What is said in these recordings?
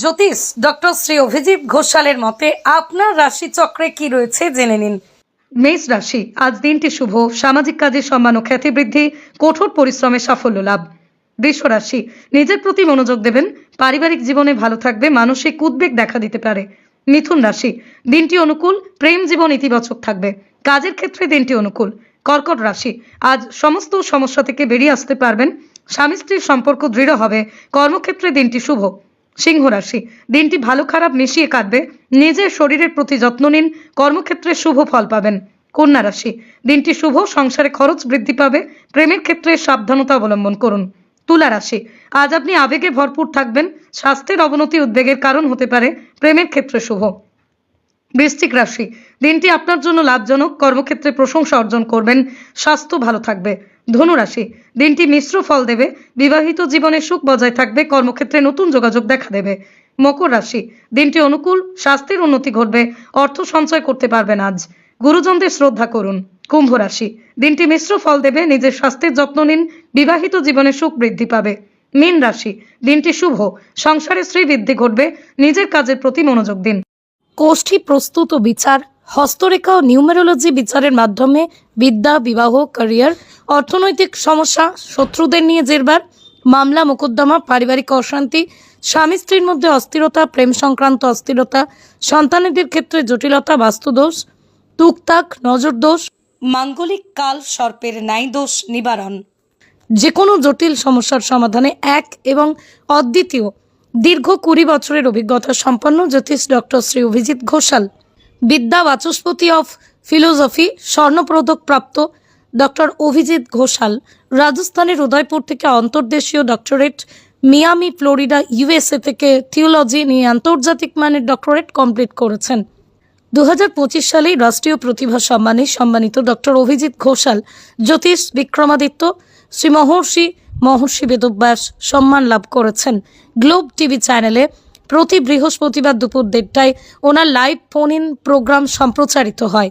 জ্যোতিষ, doctor Shri Abhijit ঘোষালের মতে আপনার রাশি চক্রে কি রয়েছে জেনে নিন। মেষ রাশি, আজ দিনটি শুভ, সামাজিক কাজে সম্মান ও খ্যাতি বৃদ্ধি, কঠোর পরিশ্রমে সাফল্য লাভ। বৃষ রাশি, নিজের প্রতি মনোযোগ দেবেন, পারিবারিক জীবনে ভালো থাকবে, মানসিক উদ্বেগ দেখা দিতে পারে। মিথুন রাশি, দিনটি অনুকূল, প্রেম জীবন ইতিবাচক থাকবে। কাজের ক্ষেত্রে দিনটি অনুকূল। কর্কট রাশি, আজ সমস্ত সমস্যা থেকে বেরিয়ে আসতে পারবেন স্বামী স্ত্রীর সম্পর্ক দৃঢ় হবে, কর্মক্ষেত্রে দিনটি শুভ। সিংহ রাশি। দিনটি ভালো খারাপ মিশিয়ে কাটবে। নিজের শরীরের প্রতি যত্ন নিন। কর্মক্ষেত্রে শুভ ফল পাবেন। কন্যা রাশি। দিনটি শুভ, সংসারে খরচ বৃদ্ধি পাবে। প্রেমের ক্ষেত্রে সাবধানতা অবলম্বন করুন। তুলা রাশি। আজ আপনি আবেগে ভরপুর থাকবেন। স্বাস্থ্যের অবনতি উদ্বেগের কারণ হতে পারে। প্রেমের ক্ষেত্রে শুভ। বৃশ্চিক রাশি। দিনটি আপনার জন্য লাভজনক। কর্মক্ষেত্রে প্রশংসা অর্জন করবেন। স্বাস্থ্য ভালো থাকবে। ধনু রাশি দিনটি মিশ্র ফল দেবে, বিবাহিত জীবনে সুখ বজায় থাকবে, কর্মক্ষেত্রে নতুন যোগাযোগ দেখা দেবে। মকর রাশি, দিনটি অনুকূল, স্বাস্থ্যের উন্নতি ঘটবে, অর্থ সঞ্চয় করতে পারবেন আজ। গুরুজনদের শ্রদ্ধা করুন। কুম্ভ রাশি, দিনটি মিশ্র ফল দেবে, নিজের স্বাস্থ্যের যত্ন নিন, বিবাহিত জীবনে সুখ বৃদ্ধি পাবে। মীন রাশি, দিনটি শুভ, সংসারে শ্রী বৃদ্ধি ঘটবে, নিজের কাজের প্রতি মনোযোগ দিন। কোষ্ঠী প্রস্তুত ও বিচার, হস্তরেখা ও নিউমেরোলজি বিচারের মাধ্যমে বিদ্যা, বিবাহ, ক্যারিয়ার অর্থনৈতিক সমস্যা, শত্রুদের নিয়ে জেরবার, মামলা, মোকদ্দমা, পারিবারিক অশান্তি, স্বামী স্ত্রীর মধ্যে অস্থিরতা, প্রেম সংক্রান্ত অস্থিরতা, সন্তানেদের ক্ষেত্রে জটিলতা, বাস্তুদোষ তুকতাক নজর দোষ মাঙ্গলিক কাল সর্পের ন্যায় দোষ নিবারণ। যে কোনো জটিল সমস্যার সমাধানে এক এবং অদ্বিতীয়, দীর্ঘ কুড়ি বছরের অভিজ্ঞতা সম্পন্ন জ্যোতিষ ডক্টর শ্রী অভিজিৎ ঘোষাল। বিদ্যা বাচস্পতি অফ ফিলোসফি, স্বর্ণপদক প্রাপ্ত ডক্টর অভিজিৎ ঘোষাল রাজস্থানের উদয়পুর থেকে অন্তর্দেশীয় ডক্টরেট মিয়ামি, ফ্লোরিডা, ইউএসএ থেকে থিওলজি নিয়ে আন্তর্জাতিক মানের ডক্টরেট কমপ্লিট করেছেন। দু হাজার সালে রাষ্ট্রীয় প্রতিভা সম্মানে সম্মানিত ডক্টর অভিজিৎ ঘোষাল জ্যোতিষ বিক্রমাদিত্য শ্রী মহর্ষি মহর্ষি বেদব্যাস সম্মান লাভ করেছেন। গ্লোব টিভি চ্যানেলে প্রতি বৃহস্পতিবার দুপুর দেড়টায় ওনার লাইভ ফোন ইন প্রোগ্রাম সম্প্রচারিত হয়।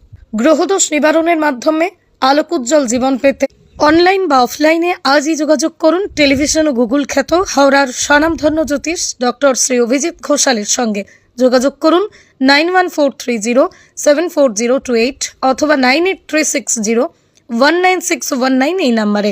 গ্রহদোষ নিবারণের মাধ্যমে আলোকোজ্জ্বল জীবন পেতে। অনলাইন বা অফলাইনে আজই যোগাযোগ করুন টেলিভিশন ও গুগল খ্যাত হাওড়ার স্বনামধন্য জ্যোতিষ ডক্টর শ্রী অভিজিৎ ঘোষালের সঙ্গে। যোগাযোগ করুন nine one four three zero seven four zero two eight অথবা nine eight three six zero one nine six one nine এই নাম্বারে।